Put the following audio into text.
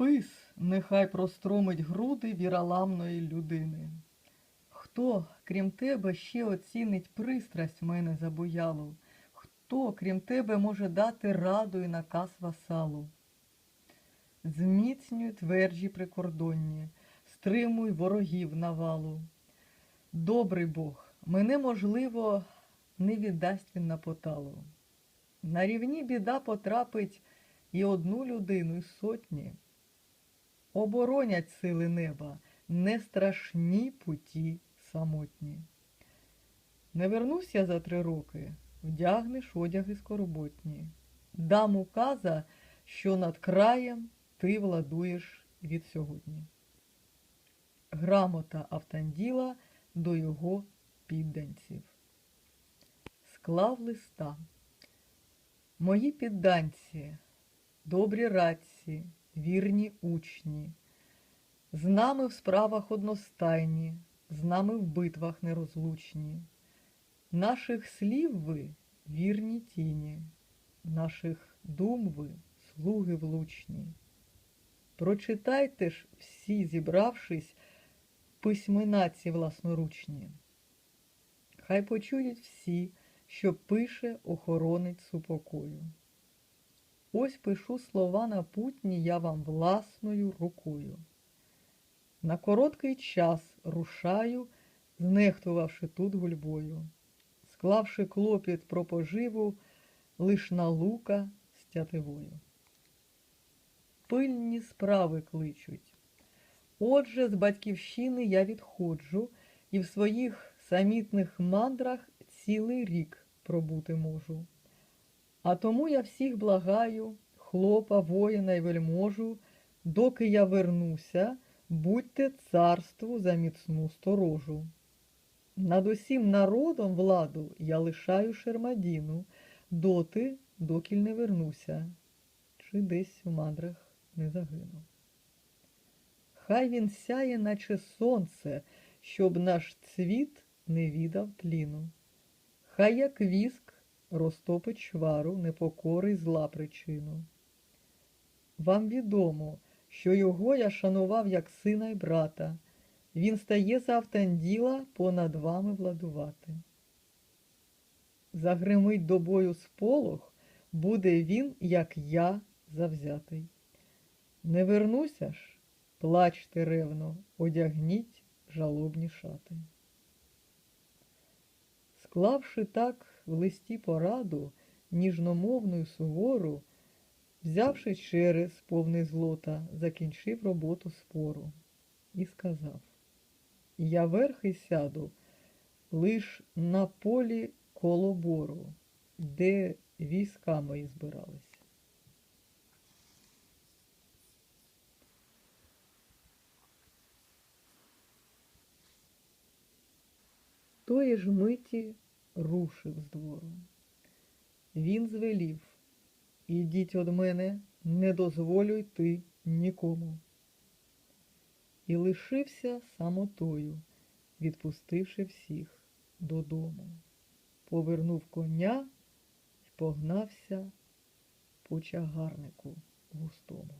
спис нехай простромить груди віраламної людини. Хто, крім тебе, ще оцінить пристрасть в мене забуялу? Хто, крім тебе, може дати раду і наказ васалу? Зміцнюй тверджі прикордонні, стримуй ворогів навалу. Добрий Бог, мене, можливо, не віддасть він на поталу. На рівні біда потрапить і одну людину, і сотні. Оборонять сили неба, не страшні путі самотні. Не вернусь я за три роки, вдягнеш одяги скорботні. Дам указа, що над краєм ти владуєш від сьогодні. Грамота Автанділа до його підданців. Склав листа. Мої підданці, добрі радці, вірні учні, з нами в справах одностайні, з нами в битвах нерозлучні. Наших слів ви вірні тіні, наших дум ви слуги влучні. Прочитайте ж всі, зібравшись, письмена ці власноручні. Хай почують всі, що пише охоронець супокою. Ось пишу слова напутні я вам власною рукою. На короткий час рушаю, знехтувавши тут гульбою, склавши клопіт про поживу лиш на лука з тятивою. Пильні справи кличуть. Отже, з батьківщини я відходжу і в своїх самітних мандрах цілий рік пробути можу. А тому я всіх благаю, хлопа, воїна й вельможу, доки я вернуся, будьте царству за міцну сторожу. Над усім народом владу я лишаю Шермадіну, доти, докіль не вернуся, чи десь у мандрах не загину. Хай він сяє, наче сонце, щоб наш цвіт не відав тліну. Хай як віск розтопить чвару непокори зла причину. Вам відомо, що його я шанував як сина й брата, він стає за Автанділа понад вами владувати. Загримить до бою сполох, буде він, як я, завзятий. Не вернуся ж, плачте ревно, одягніть жалобні шати. Склавши так в листі пораду, ніжномовну й сувору, взявши через повний злота, закінчив роботу спору і сказав: Я верхи сяду лиш на полі коло бору, де війська мої збирались. Тої ж миті рушив з двору. Він звелів Ідіть од мене, не дозволю йти нікому. І лишився самотою, відпустивши всіх додому. Повернув коня й погнався по чагарнику густому.